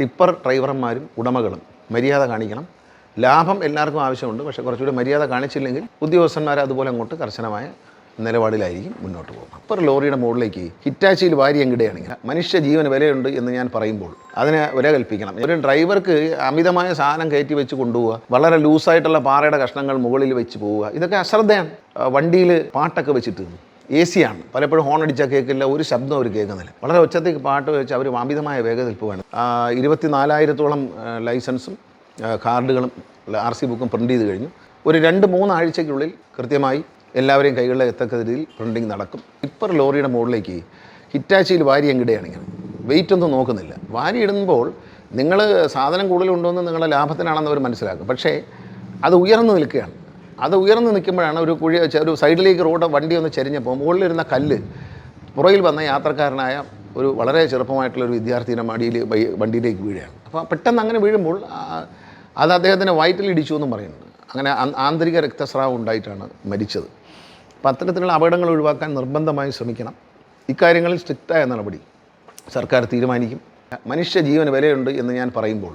Tipper ഡ്രൈവർമാരും ഉടമകളും മര്യാദ കാണിക്കണം. ലാഭം എല്ലാവർക്കും ആവശ്യമുണ്ട്. പക്ഷേ കുറച്ചുകൂടി മര്യാദ കാണിച്ചില്ലെങ്കിൽ ഉദ്യോഗസ്ഥന്മാർ അതുപോലെ അങ്ങോട്ട് കർശനമായ നിലപാടിലായിരിക്കും മുന്നോട്ട് പോകും അപ്പർ ലോറിയുടെ മുകളിലേക്ക് ഹിറ്റാച്ചിയിൽ വാരി എങ്കിടെയാണെങ്കിൽ മനുഷ്യ ജീവന് വിലയുണ്ട് എന്ന് ഞാൻ പറയുമ്പോൾ അതിനെ വില കൽപ്പിക്കണം ഒരു ഡ്രൈവർക്ക് അമിതമായ സാധനം കയറ്റി വെച്ച് കൊണ്ടുപോവുക വളരെ ലൂസായിട്ടുള്ള പാറയുടെ കഷ്ണങ്ങൾ മുകളിൽ വെച്ച് പോവുക ഇതൊക്കെ അശ്രദ്ധയാണ്. വണ്ടിയിൽ പാട്ടൊക്കെ വെച്ചിട്ട് എ സി ആണ് പലപ്പോഴും ഹോൺ അടിച്ചാൽ കേൾക്കില്ല ഒരു ശബ്ദം അവർ കേൾക്കുന്നില്ല. വളരെ ഉച്ചത്തേക്ക് പാട്ട് വെച്ച് അവർ അമിതമായ വേഗതയിൽ പോവാണ് ഇരുപത്തിനാലായിരത്തോളം ലൈസൻസും കാർഡുകളും ആർ സി ബുക്കും പ്രിന്റ് ചെയ്ത് കഴിഞ്ഞു. ഒരു രണ്ട് മൂന്നാഴ്ചയ്ക്കുള്ളിൽ കൃത്യമായി എല്ലാവരെയും കൈകളിൽ എത്തക്ക രീതിയിൽ പ്രിന്റിങ് നടക്കും. ടിപ്പർ ലോറിയുടെ മുകളിലേക്ക് ഹിറ്റാച്ചിയിൽ വാരി അങ്ങിടുകയാണെങ്കിൽ വെയിറ്റ് ഒന്നും നോക്കുന്നില്ല. വാരി ഇടുമ്പോൾ നിങ്ങൾ സാധനം കൂടുതലുണ്ടോ എന്ന് നിങ്ങളുടെ ലാഭത്തിനാണെന്ന് അവർ മനസ്സിലാക്കും. പക്ഷേ അത് ഉയർന്നു നിൽക്കുകയാണ്. അത് ഉയർന്നു നിൽക്കുമ്പോഴാണ് ഒരു കുഴി ഒരു സൈഡിലേക്ക് റോഡ് വണ്ടി ഒന്ന് ചെരിഞ്ഞപ്പോൾ മുകളിലിരുന്ന കല്ല് പുറകിൽ വന്ന യാത്രക്കാരനായ ഒരു വളരെ ചെറുപ്പമായിട്ടുള്ള ഒരു വിദ്യാർത്ഥിയുടെ മടിയിൽ വണ്ടിയിലേക്ക് വീഴുകയാണ്. അപ്പോൾ പെട്ടെന്ന് അങ്ങനെ വീഴുമ്പോൾ അത് അദ്ദേഹത്തിന് വയറ്റിൽ ഇടിച്ചു എന്നും പറയുന്നുണ്ട്. അങ്ങനെ ആന്തരിക രക്തസ്രാവം ഉണ്ടായിട്ടാണ് മരിച്ചത്. അപ്പോൾ അത്തരത്തിലുള്ള അപകടങ്ങൾ ഒഴിവാക്കാൻ നിർബന്ധമായി ശ്രമിക്കണം. ഇക്കാര്യങ്ങളിൽ സ്ട്രിക്റ്റായ നടപടി സർക്കാർ തീരുമാനിക്കും. മനുഷ്യ ജീവന് വിലയുണ്ട് എന്ന് ഞാൻ പറയുമ്പോൾ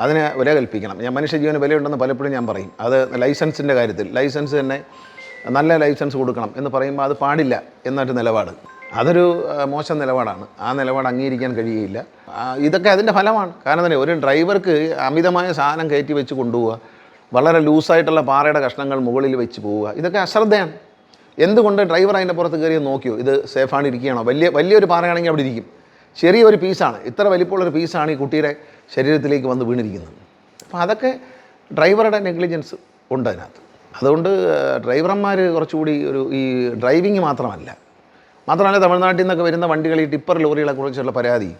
അതിന് വില കൽപ്പിക്കണം. ഞാൻ മനുഷ്യജീവന് വിലയുണ്ടെന്ന് പലപ്പോഴും ഞാൻ പറയും. അത് ലൈസൻസിന്റെ കാര്യത്തിൽ. ലൈസൻസ് തന്നെ നല്ല ലൈസൻസ് കൊടുക്കണം എന്ന് പറയുമ്പോൾ അത് പാടില്ല എന്നൊരു നിലപാട്. അതൊരു മോശം നിലപാടാണ്. ആ നിലപാട് അംഗീകരിക്കാൻ കഴിയുകയില്ല. ഇതൊക്കെ അതിന്റെ ഫലമാണ്. കാരണം തന്നെ ഒരു ഡ്രൈവർക്ക് അമിതമായ സാധനം കയറ്റി വെച്ച് കൊണ്ടുപോവുക വളരെ ലൂസായിട്ടുള്ള പാറയുടെ കഷ്ണങ്ങൾ മുകളിൽ വെച്ച് പോവുക ഇതൊക്കെ അശ്രദ്ധയാണ്. എന്തുകൊണ്ട് ഡ്രൈവർ അതിന്റെ പുറത്ത് കയറി നോക്കിയോ? ഇത് സേഫാണ് ഇരിക്കുകയാണോ? വലിയ വലിയൊരു പാറയാണെങ്കിൽ അവിടെ ഇരിക്കും. ചെറിയൊരു പീസാണ്. ഇത്ര വലിപ്പമുള്ളൊരു പീസാണ് ഈ കുട്ടിയുടെ ശരീരത്തിലേക്ക് വന്ന് വീണിരിക്കുന്നത്. അപ്പോൾ അതൊക്കെ ഡ്രൈവറുടെ നെഗ്ലിജൻസ് ഉണ്ട് അതിനകത്ത്. അതുകൊണ്ട് ഡ്രൈവർമാർ കുറച്ചുകൂടി ഒരു ഈ ഡ്രൈവിങ് മാത്രമല്ല. മാത്രമല്ല തമിഴ്നാട്ടിൽ നിന്നൊക്കെ വരുന്ന വണ്ടികൾ ഈ ടിപ്പർ ലോറികളെ കുറിച്ചുള്ള പരാതി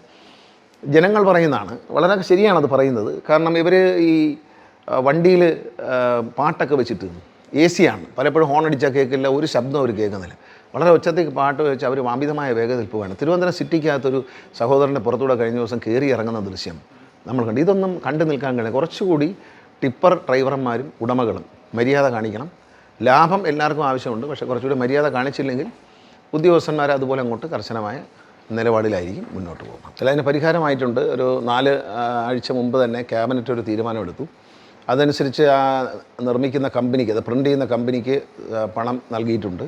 ജനങ്ങൾ പറയുന്നതാണ്. വളരെ ശരിയാണത് പറയുന്നത്. കാരണം ഇവർ ഈ വണ്ടിയിൽ പാട്ടൊക്കെ വെച്ചിട്ട് എ സിയാണ് പലപ്പോഴും ഹോൺ അടിച്ചാൽ കേൾക്കില്ല ഒരു ശബ്ദം അവർ കേൾക്കുന്നില്ല. വളരെ ഉച്ചത്തേക്ക് പാട്ട് വെച്ച് അവർ അമിതമായ വേഗതയിൽ പോവുകയാണ്. തിരുവനന്തപുരം സിറ്റിക്കകത്തൊരു സഹോദരന്റെ പുറത്തൂടെ കഴിഞ്ഞ ദിവസം കയറി ഇറങ്ങുന്ന ദൃശ്യം നമ്മൾ കണ്ടു. ഇതൊന്നും കണ്ടു നിൽക്കാൻ കഴിയും കുറച്ചുകൂടി ടിപ്പർ ഡ്രൈവർമാരും ഉടമകളും മര്യാദ കാണിക്കണം. ലാഭം എല്ലാവർക്കും ആവശ്യമുണ്ട്. പക്ഷേ കുറച്ചുകൂടി മര്യാദ കാണിച്ചില്ലെങ്കിൽ ഉദ്യോഗസ്ഥന്മാർ അതുപോലെ അങ്ങോട്ട് കർശനമായ നിലപാടിലായിരിക്കും മുന്നോട്ട് പോകുന്നത്. അതിൽ അതിന് പരിഹാരമായിട്ടുണ്ട്. ഒരു നാല് ആഴ്ച മുമ്പ് തന്നെ ക്യാബിനറ്റ് ഒരു തീരുമാനമെടുത്തു. അതനുസരിച്ച് ആ നിർമ്മിക്കുന്ന കമ്പനിക്ക് അത് പ്രിന്റ് ചെയ്യുന്ന കമ്പനിക്ക് പണം നൽകിയിട്ടുണ്ട്.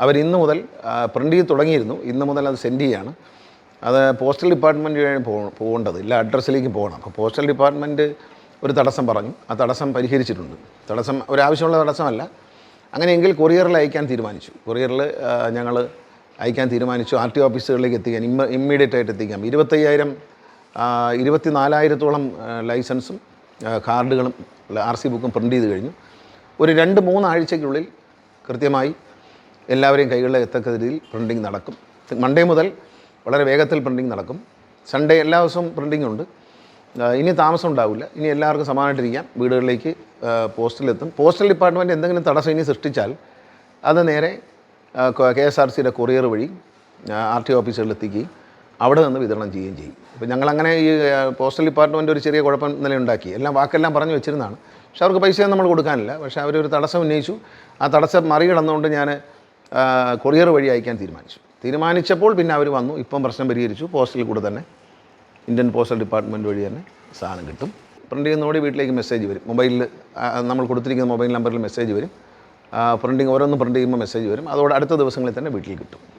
അവർ ഇന്ന് മുതൽ പ്രിന്റ് ചെയ്ത് തുടങ്ങിയിരുന്നു. ഇന്ന് മുതൽ അത് സെൻഡ് ചെയ്യാണ്. അത് പോസ്റ്റൽ ഡിപ്പാർട്ട്മെന്റ് വഴി പോകേണ്ടത്. ഇല്ല അഡ്രസ്സിലേക്ക് പോകണം. അപ്പോൾ പോസ്റ്റൽ ഡിപ്പാർട്ട്മെന്റ് ഒരു തടസ്സം പറഞ്ഞു. ആ തടസ്സം പരിഹരിച്ചിട്ടുണ്ട്. തടസ്സം ഒരാവശ്യമുള്ള തടസ്സമല്ല. അങ്ങനെയെങ്കിൽ കൊറിയറിൽ അയക്കാൻ തീരുമാനിച്ചു. കൊറിയറിൽ ഞങ്ങൾ അയക്കാൻ തീരുമാനിച്ചു. ആർ ടി ഓഫീസുകളിലേക്ക് എത്തിക്കാൻ ഇമ്മ ഇമ്മീഡിയറ്റ് ആയിട്ട് എത്തിക്കാം ഇരുപത്തയ്യായിരം ഇരുപത്തി നാലായിരത്തോളം ലൈസൻസും കാർഡുകളും ആർ സി ബുക്കും പ്രിന്റ് ചെയ്ത് കഴിഞ്ഞു. ഒരു രണ്ട് മൂന്നാഴ്ചയ്ക്കുള്ളിൽ കൃത്യമായി എല്ലാവരെയും കൈകളിൽ എത്തക്ക രീതിയിൽ പ്രിന്റിങ് നടക്കും. മൺഡേ മുതൽ വളരെ വേഗത്തിൽ പ്രിന്റിങ് നടക്കും. സൺഡേ എല്ലാ ദിവസവും പ്രിന്റിംഗ് ഉണ്ട്. ഇനി താമസം ഉണ്ടാവില്ല. ഇനി എല്ലാവർക്കും സമാനമായിട്ടിരിക്കാം. വീടുകളിലേക്ക് പോസ്റ്റിലെത്തും. പോസ്റ്റൽ ഡിപ്പാർട്ട്മെന്റ് എന്തെങ്കിലും തടസ്സം ഇനി സൃഷ്ടിച്ചാൽ അത് നേരെ കെ എസ് ആർ സിയുടെ കൊറിയർ വഴി ആർ ടി ഓഫീസുകളിൽ എത്തിക്കുകയും അവിടെ നിന്ന് വിതരണം ചെയ്യുകയും ചെയ്യും. അപ്പോൾ ഞങ്ങളങ്ങനെ ഈ പോസ്റ്റൽ ഡിപ്പാർട്ട്മെന്റ് ഒരു ചെറിയ കുഴപ്പം ഇന്നലെ ഉണ്ടാക്കി. എല്ലാം വാക്കെല്ലാം പറഞ്ഞു വെച്ചിരുന്നതാണ്. പക്ഷെ അവർക്ക് പൈസയൊന്നും നമ്മൾ കൊടുക്കാനില്ല. പക്ഷേ അവരൊരു തടസ്സം ഉന്നയിച്ചു. ആ തടസ്സം മറികടന്നുകൊണ്ട് ഞാൻ കൊറിയർ വഴി അയക്കാൻ തീരുമാനിച്ചു. തീരുമാനിച്ചപ്പോൾ പിന്നെ അവർ വന്നു. ഇപ്പം പ്രശ്നം പരിഹരിച്ചു. പോസ്റ്റിൽ കൂടെ തന്നെ ഇന്ത്യൻ പോസ്റ്റൽ ഡിപ്പാർട്ട്മെന്റ് വഴി തന്നെ സാധനം കിട്ടും. പ്രിന്റ് ചെയ്യുന്നതോടെ വീട്ടിലേക്ക് മെസ്സേജ് വരും. മൊബൈലിൽ നമ്മൾ കൊടുത്തിരിക്കുന്ന മൊബൈൽ നമ്പറിൽ മെസ്സേജ് വരും. പ്രിന്റിങ് ഓരോന്നും പ്രിന്റ് ചെയ്യുമ്പോൾ മെസ്സേജ് വരും. അതോടെ അടുത്ത ദിവസങ്ങളിൽ തന്നെ വീട്ടിൽ കിട്ടും.